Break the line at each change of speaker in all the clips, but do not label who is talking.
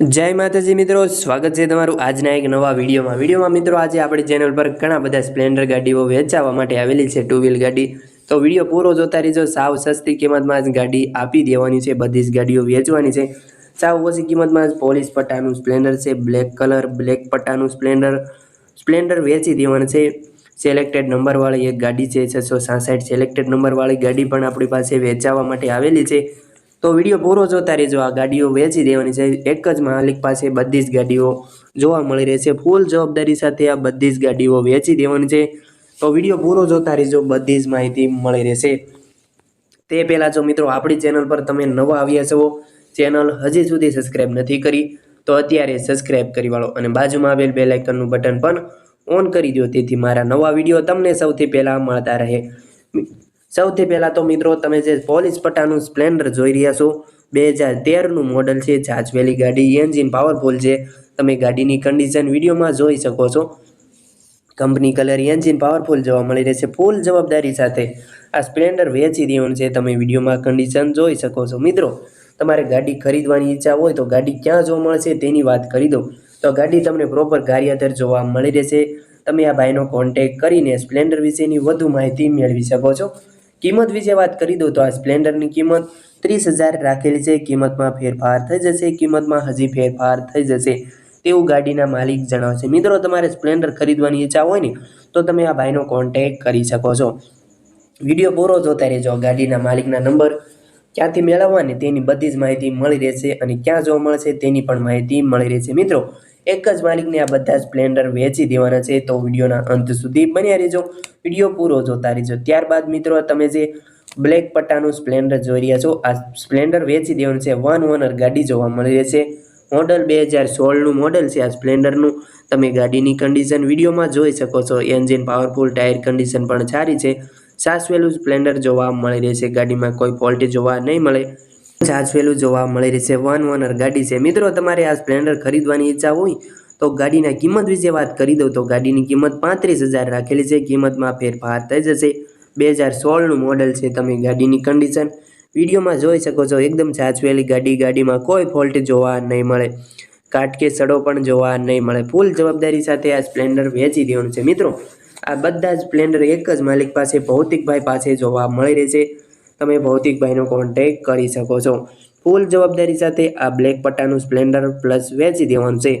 જય માતાજી મિત્રો, સ્વાગત છે તમારું આજના એક નવા વિડીયોમાં. વિડીયોમાં મિત્રો, આજે આપણી ચેનલ પર ઘણા બધા સ્પ્લેન્ડર ગાડીઓ વેચાવા માટે આવેલી છે ટુ વ્હીલ ગાડી. તો વીડિયો પૂરો જોતા રહીજો, સાવ સસ્તી કિંમતમાં જ ગાડી આપી દેવાની છે, બધી જ ગાડીઓ વેચવાની છે. સાવ ઓછી કિંમતમાં જ પોલીસ પટ્ટાનું સ્પ્લેન્ડર છે બ્લેક કલર બ્લેક પટ્ટાનું સ્પ્લેન્ડર સ્પ્લેન્ડર વેચી દેવાનું છે. સિલેક્ટેડ નંબરવાળી એક ગાડી છે, છસો સાસઠ સિલેક્ટેડ નંબરવાળી ગાડી પણ આપણી પાસે વેચાવા માટે આવેલી છે. તો વીડિયો પૂરો જોતા રહેજો. આ ગાડીઓ વેચી દેવાની છે. એક જ માલિક પાસે બધી જ ગાડીઓ જોવા મળી રહેશે ફૂલ જવાબદારી સાથે આ બધી જ ગાડીઓ વેચી દેવાની છે. તો વીડિયો પૂરો જોતા રહેજો. બધી જ માહિતી મળી રહેશે. તે પહેલાં જો મિત્રો, આપણી ચેનલ પર તમે નવા આવ્યા છો, ચેનલ હજી સુધી સબસ્ક્રાઈબ નથી કરી, તો અત્યારે સબસ્ક્રાઈબ કરી વાળો અને બાજુમાં આવેલ બે લાઇકનનું બટન પણ ઓન કરી દો તેથી મારા નવા વીડિયો તમને સૌથી પહેલાં મળતા રહે. સૌથી પહેલાં તો મિત્રો તમે જે પોલીસ પટ્ટાનું સ્પ્લેન્ડર જોઈ રહ્યા છો, બે હજાર તેરનું મોડલ છે, જાજવેલી ગાડી એન્જિન પાવરફુલ છે. તમે ગાડીની કન્ડિશન વિડીયોમાં જોઈ શકો છો. કંપની કલર એન્જિન પાવરફુલ જોવા મળી રહેશે ફૂલ જવાબદારી સાથે આ સ્પ્લેન્ડર વેચી દેવાનું છે, તમે વિડીયોમાં કન્ડિશન જોઈ શકો છો. મિત્રો, તમારે ગાડી ખરીદવાની ઈચ્છા હોય તો ગાડી ક્યાં જોવા મળશે તેની વાત કરી દો તો ગાડી તમને પ્રોપર કાર્યાધર જોવા મળી રહેશે. તમે આ ભાઈનો કોન્ટેક કરીને સ્પ્લેન્ડર વિશેની વધુ માહિતી મેળવી શકો છો. કિંમત વિશે વાત કરી દઉં તો આ સ્પ્લેન્ડરની કિંમત ત્રીસ હજાર રાખેલી છે. કિંમતમાં ફેરફાર થઈ જશે. કિંમતમાં હજી ફેરફાર થઈ જશે તેવું ગાડીના માલિક જણાવશે. મિત્રો, તમારે સ્પ્લેન્ડર ખરીદવાની ઈચ્છા હોય ને, તો તમે આ ભાઈનો કોન્ટેક કરી શકો છો. વીડિયો પૂરો જોતા રહેજો. ગાડીના માલિકના નંબર ક્યાંથી મેળવવાની તેની બધી જ માહિતી મળી રહેશે અને ક્યાં જોવા મળશે તેની પણ માહિતી મળી રહેશે. મિત્રો એક જ માલિકને આ બધા સ્પ્લેન્ડર વેચી દેવાના છે. તો વિડીયોના અંત સુધી બન્યા રહેજો. વીડિયો પૂરો જોતા રહેજો. ત્યારબાદ મિત્રો, તમે જે બ્લેક પટ્ટાનું સ્પ્લેન્ડર જોઈ રહ્યા છો, આ સ્પ્લેન્ડર વેચી દેવાનું છે. વન ઓનર ગાડી જોવા મળી રહેશે મોડલ બે હજાર સોળનું મોડલ છે આ સ્પ્લેન્ડરનું તમે ગાડીની કન્ડિશન વિડીયોમાં જોઈ શકો છો. એન્જિન પાવરફુલ ટાયર કન્ડિશન પણ સારી છે. સાસવેલું સ્પ્લેન્ડર જોવા મળી રહેશે ગાડીમાં કોઈ ફોલ્ટ જોવા નહીં મળે. સાસવેલું જોવા મળી રહેશે વન ઓનર ગાડી છે. મિત્રો, તમારે આ સ્પ્લેન્ડર ખરીદવાની ઈચ્છા હોય તો ગાડીના કિંમત વિશે વાત કરી દઉં. તો ગાડીની કિંમત પાંત્રીસ હજાર રાખેલી છે. કિંમતમાં ફેરફાર થઈ જશે. બે હજાર સોળનું મોડલ છે તમે ગાડીની કન્ડિશન વિડીયોમાં જોઈ શકો છો, એકદમ સાચવેલી ગાડી. ગાડીમાં કોઈ ફોલ્ટ જોવા નહીં મળે. કાટ કે સડો પણ જોવા નહીં મળે. ફૂલ જવાબદારી સાથે આ સ્પ્લેન્ડર વેચી દેવાનું છે. મિત્રો, આ બધા જ સ્પ્લેન્ડર એક જ માલિક પાસે, ભૌતિકભાઈ પાસે જોવા મળી રહેશે તમે ભૌતિકભાઈનો કોન્ટેક કરી શકો છો. ફૂલ જવાબદારી સાથે આ બ્લેક પટ્ટાનું સ્પ્લેન્ડર પ્લસ વેચી દેવાનું છે.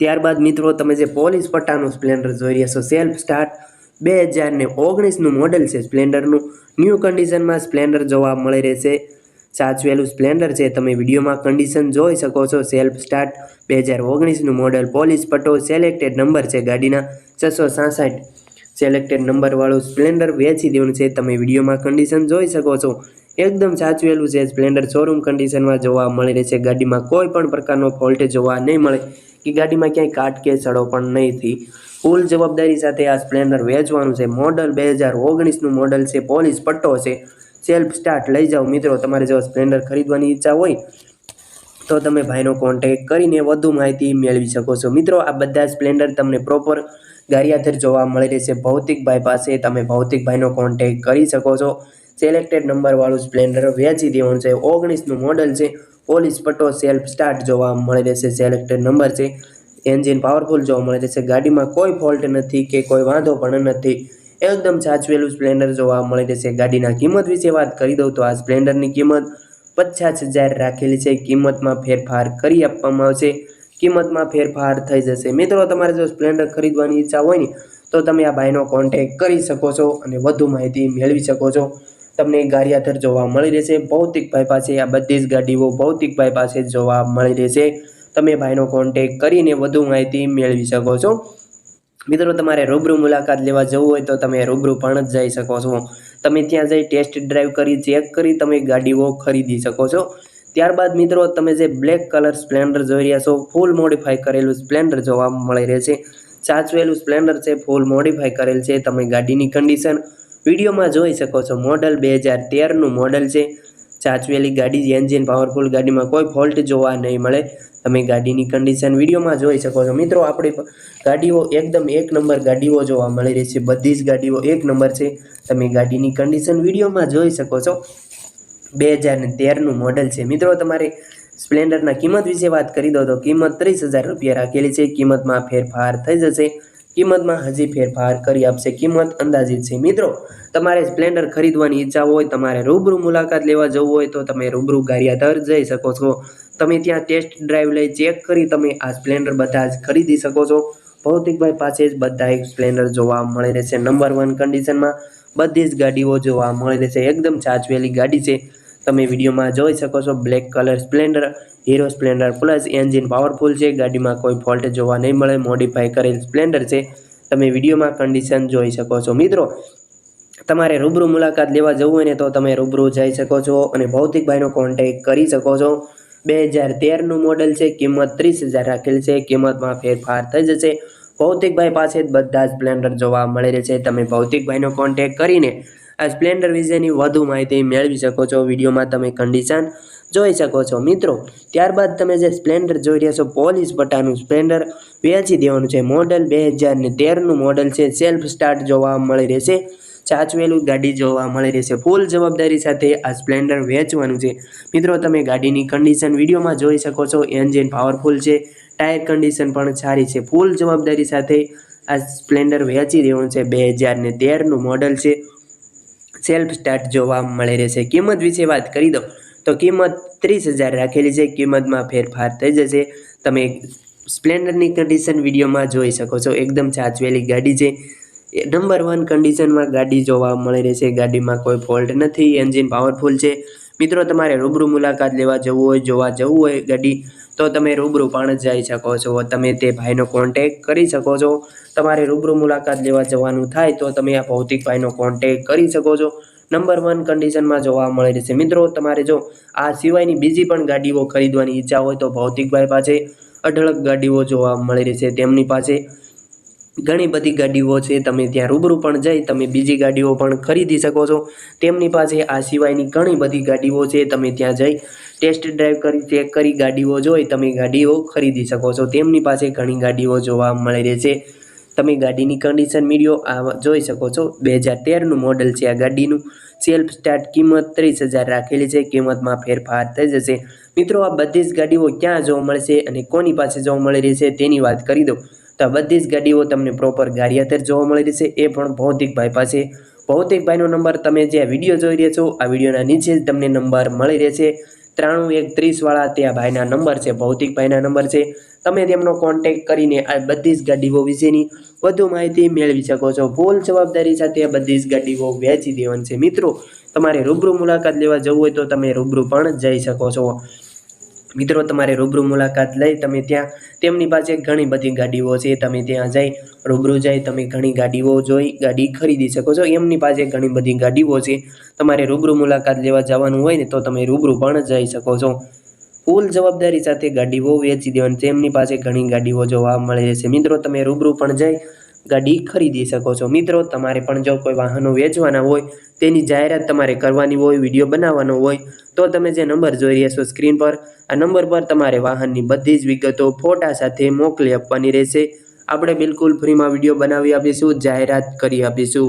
ત્યારબાદ મિત્રો, તમે જે પોલીસ પટ્ટાનું સ્પ્લેન્ડર જોઈ રહ્યા છો સેલ્ફ સ્ટાર્ટ બે હજાર ને ઓગણીસનું મોડલ છે સ્પ્લેન્ડરનું ન્યૂ કન્ડિશનમાં સ્પ્લેન્ડર જોવા મળી રહેશે. સાચવેલું સ્પ્લેન્ડર છે, તમે વિડીયોમાં કન્ડિશન જોઈ શકો છો. સેલ્ફ સ્ટાર્ટ બે હજાર ઓગણીસનું મોડલ પોલીસ પટ્ટો સિલેક્ટેડ નંબર છે ગાડીના, છસો સાસઠ. સિલેક્ટેડ નંબરવાળું સ્પ્લેન્ડર વેચી દેવાનું છે. તમે વિડીયોમાં કન્ડિશન જોઈ શકો છો. એકદમ સાચવેલું છે. સ્પ્લેન્ડર શોરૂમ કન્ડિશનમાં જોવા મળી રહેશે. ગાડીમાં કોઈ પણ પ્રકારનો ફોલ્ટ જોવા નહીં મળે. કે ગાડીમાં ક્યાંય કાટ કે સડો પણ નહીં થઈ. ફૂલ જવાબદારી સાથે આ સ્પ્લેન્ડર વેચવાનું છે. મોડલ બે હજાર ઓગણીસનું મોડલ છે. પોલીસ પટ્ટો છે. સેલ્ફ સ્ટાર્ટ લઈ જાઓ મિત્રો. તમારે જો સ્પ્લેન્ડર ખરીદવાની ઈચ્છા હોય, તો તમે ભાઈનો કોન્ટેક કરીને વધુ માહિતી મેળવી શકો છો. મિત્રો, આ બધા સ્પ્લેન્ડર તમને પ્રોપર ગારિયાધર જોવા મળી રહેશે ભૌતિકભાઈ પાસે તમે ભૌતિકભાઈનો કોન્ટેક કરી શકો છો. સિલેક્ટેડ નંબરવાળું સ્પ્લેન્ડર વેચી દેવાનું છે. ઓગણીસનું મોડલ છે. પોલીસ પટ્ટો સેલ્ફ સ્ટાર્ટ જોવા મળી રહેશે સિલેક્ટેડ નંબર છે. એન્જિન પાવરફુલ જોવા મળે છે. ગાડીમાં કોઈ ફોલ્ટ નથી કે કોઈ વાંધો પણ નથી. એકદમ સાચવેલું સ્પ્લેન્ડર જોવા મળી રહેશે ગાડીના કિંમત વિશે વાત કરી દઉં તો આ સ્પ્લેન્ડરની કિંમત પચાસ હજાર રાખેલી છે. કિંમતમાં ફેરફાર કરી આપવામાં આવશે. કિંમતમાં ફેરફાર થઈ જશે. મિત્રો, તમારે જો સ્પ્લેન્ડર ખરીદવાની ઈચ્છા હોય ને, તો તમે આ ભાઈનો કોન્ટેક કરી શકો છો અને વધુ માહિતી મેળવી શકો છો. તમને ગારિયાધર જોવા મળી રહેશે. ભૌતિકભાઈ પાસે આ બધી જ ગાડીઓ ભૌતિકભાઈ પાસે જોવા મળી રહેશે. તમે ભાઈનો કોન્ટેક કરીને વધુ માહિતી મેળવી શકો છો. મિત્રો, તમારે રૂબરૂ મુલાકાત લેવા જવું હોય તો તમે રૂબરૂ પણ જ જઈ શકો છો. તમે ત્યાં જઈ ટેસ્ટ ડ્રાઈવ કરી ચેક કરી તમે ગાડીઓ ખરીદી શકો છો. ત્યારબાદ મિત્રો, તમે જે બ્લેક કલર સ્પ્લેન્ડર જોઈ રહ્યા છો ફૂલ મોડિફાઈ કરેલું સ્પ્લેન્ડર જોવા મળી રહે છે. સાચવેલું સ્પ્લેન્ડર છે ફૂલ મોડિફાઈ કરેલ છે. તમે ગાડીની કન્ડિશન વિડીયોમાં જોઈ શકો છો. મોડલ બે હજાર તેરનું મોડલ છે. સાચવેલી ગાડી એન્જિન પાવરફુલ ગાડીમાં કોઈ ફોલ્ટ જોવા નહીં મળે. તમે ગાડીની કન્ડિશન વિડીયોમાં જોઈ શકો છો. મિત્રો, આપણી ગાડીઓ એકદમ એક નંબર ગાડીઓ જોવા મળી રહી છે. બધી જ ગાડીઓ એક નંબર છે. તમે ગાડીની કન્ડિશન વિડીયોમાં જોઈ શકો છો. બે હજાર ને તેરનું મોડલ છે. મિત્રો, તમારે સ્પ્લેન્ડરના કિંમત વિશે વાત કરી દો તો કિંમત ત્રીસ હજાર રૂપિયા રાખેલી છે. કિંમતમાં ફેરફાર થઈ જશે. કિંમતમાં હજી ફેરફાર કરી આપશે. કિંમત અંદાજિત છે. મિત્રો, તમારે સ્પ્લેન્ડર ખરીદવાની ઈચ્છા હોય, તમારે રૂબરૂ મુલાકાત લેવા જવું હોય તો તમે રૂબરૂ ગારિયાધર જઈ શકો છો. તમે ત્યાં ટેસ્ટ ડ્રાઈવ લઈ ચેક કરી તમે આ સ્પ્લેન્ડર બધા જ ખરીદી શકો છો. ભૌતિકભાઈ પાસે જ બધા એક સ્પ્લેન્ડર જોવા મળી રહેશે. નંબર વન કન્ડિશનમાં બધી જ ગાડીઓ જોવા મળી રહેશે. એકદમ સાચવેલી ગાડી છે. તમે વિડીયોમાં જોઈ શકો છો. Black colour Splendor Hero Splendor plus engine powerful છે. ગાડીમાં કોઈ ફોલ્ટ જોવા નહીં મળે. મોડિફાઈ કરેલ સ્પ્લેન્ડર છે. તમે વિડીયોમાં કન્ડિશન જોઈ શકો છો. મિત્રો, તમારે રૂબરૂ મુલાકાત લેવા જવું હોય ને તો તમે રૂબરૂ જઈ શકો છો અને ભૌતિકભાઈનો કોન્ટેક કરી શકો છો. બે હજાર તેરનું મોડલ છે. કિંમત ત્રીસ હજાર રાખેલ છે. કિંમતમાં ફેરફાર થઈ જશે. ભૌતિકભાઈ પાસે જ બધા સ્પ્લેન્ડર જોવા મળે છે. તમે ભૌતિકભાઈનો કોન્ટેક કરીને આ સ્પ્લેન્ડર વિશેની વધુ માહિતી મેળવી શકો છો વિડીયોમાં તમે કન્ડિશન જોઈ શકો છો. મિત્રો, ત્યારબાદ તમે જે સ્પ્લેન્ડર જોઈ રહ્યા છો, પોલીસ પટ્ટાનું સ્પ્લેન્ડર વેચી દેવાનું છે. મોડલ બે હજાર ને તેરનું મોડલ છે. સેલ્ફ સ્ટાર્ટ જોવા મળી રહેશે. સાચવેલું ગાડી જોવા મળી રહેશે. ફૂલ જવાબદારી સાથે આ સ્પ્લેન્ડર વેચવાનું છે. મિત્રો, તમે ગાડીની કન્ડિશન વિડીયોમાં જોઈ શકો છો. એન્જિન પાવરફુલ છે. ટાયર કન્ડિશન પણ સારી છે. ફૂલ જવાબદારી સાથે આ સ્પ્લેન્ડર વેચી દેવાનું છે. બે હજાર ને તેરનું મોડલ છે. સેલ્ફ સ્ટાર્ટ જોવા મળી રહેશે કિંમત વિશે વાત કરી દો તો કિંમત ત્રીસ હજાર રાખેલી છે. કિંમતમાં ફેરફાર થઈ જશે. તમે સ્પ્લેન્ડરની કન્ડિશન વિડીયોમાં જોઈ શકો છો. એકદમ સાચવેલી ગાડી છે. નંબર વન કન્ડિશનમાં ગાડી જોવા મળી રહેશે ગાડીમાં કોઈ ફોલ્ટ નથી. એન્જિન પાવરફુલ છે. મિત્રો, તમારે રૂબરૂ મુલાકાત લેવા જવું હોય, જોવા જવું હોય ગાડી તો તમે રૂબરૂ પણ જઈ શકો છો. તમે તે ભાઈનો કોન્ટેક કરી શકો છો. તમારે રૂબરૂ મુલાકાત લેવા જવાનું થાય તો તમે આ ભૌતિક ભાઈનો કોન્ટેક કરી શકો છો. નંબર વન કન્ડિશનમાં જોવા મળી રહેશે મિત્રો, તમારે જો આ સિવાયની બીજી પણ ગાડીઓ ખરીદવાની ઈચ્છા હોય તો ભૌતિકભાઈ પાસે અઢળક ગાડીઓ જોવા મળી રહેશે તેમની પાસે ઘણી બધી ગાડીઓ છે, તમે ત્યાં રૂબરૂ પણ જઈ તમે બીજી ગાડીઓ પણ ખરીદી શકો છો. તેમની પાસે આ સિવાયની ઘણી બધી ગાડીઓ છે, તમે ત્યાં જઈ ટેસ્ટ ડ્રાઈવ કરી ચેક કરી ગાડીઓ જોઈ, તમે ગાડીઓ ખરીદી શકો છો. તેમની પાસે ઘણી ગાડીઓ જોવા મળી રહેશે તમે ગાડીની કન્ડિશન મીડિયો આ જોઈ શકો છો. બે હજાર તેરનું મોડલ છે આ ગાડીનું. સેલ્ફ સ્ટાર્ટ કિંમત ત્રીસ હજાર રાખેલી છે. કિંમતમાં ફેરફાર થઈ જશે. મિત્રો, આ બધી જ ગાડીઓ ક્યાં જોવા મળશે અને કોની પાસે જોવા મળી રહેશે તેની વાત કરી દઉં. તો બધી જ ગાડીઓ તમને પ્રોપર ગારિયાતર જોવા મળી રહેશે એ પણ ભૌતિકભાઈ પાસે. ભૌતિકભાઈનો નંબર તમે જે વીડિયો જોઈ રહ્યા છો, આ વિડીયોના નીચે જ તમને નંબર મળી રહેશે. ત્રાણું એક ત્રીસવાળા તે આ ભાઈના નંબર છે ભૌતિકભાઈના નંબર છે. તમે તેમનો કોન્ટેક કરીને આ બધી જ ગાડીઓ વિશેની વધુ માહિતી મેળવી શકો છો. ફૂલ જવાબદારી સાથે આ બધી જ ગાડીઓ વેચી દેવાની છે. મિત્રો, તમારે રૂબરૂ મુલાકાત લેવા જવું હોય તો તમે રૂબરૂ પણ જઈ શકો છો. મિત્રો, તમારે રૂબરૂ મુલાકાત લઈ તમે ત્યાં, તેમની પાસે ઘણી બધી ગાડીઓ છે. તમે ત્યાં જઈ, રૂબરૂ જઈ, તમે ઘણી ગાડીઓ જોઈ, ગાડી ખરીદી શકો છો. એમની પાસે ઘણી બધી ગાડીઓ છે. તમારે રૂબરૂ મુલાકાત લેવા જવાનું હોય ને, તો તમે રૂબરૂ પણ જઈ શકો છો. ફૂલ જવાબદારી સાથે ગાડીઓ વેચી દેવાની તેમની પાસે ઘણી ગાડીઓ જોવા મળે છે. મિત્રો, તમે રૂબરૂ પણ જઈ ગાડી ખરીદી શકો છો. મિત્રો, તમારે પણ જો કોઈ વાહનો વેચવાના હોય, તેની જાહેરાત તમારે કરવાની હોય, વીડિયો બનાવવાનો હોય, તો તમે જે નંબર જોઈ રહ્યા છો સ્ક્રીન પર, આ નંબર પર તમારે વાહનની બધી જ વિગતો ફોટા સાથે મોકલી આપવાની રહેશે. આપણે બિલકુલ ફ્રીમાં વીડિયો બનાવી આપીશું, જાહેરાત કરી આપીશું.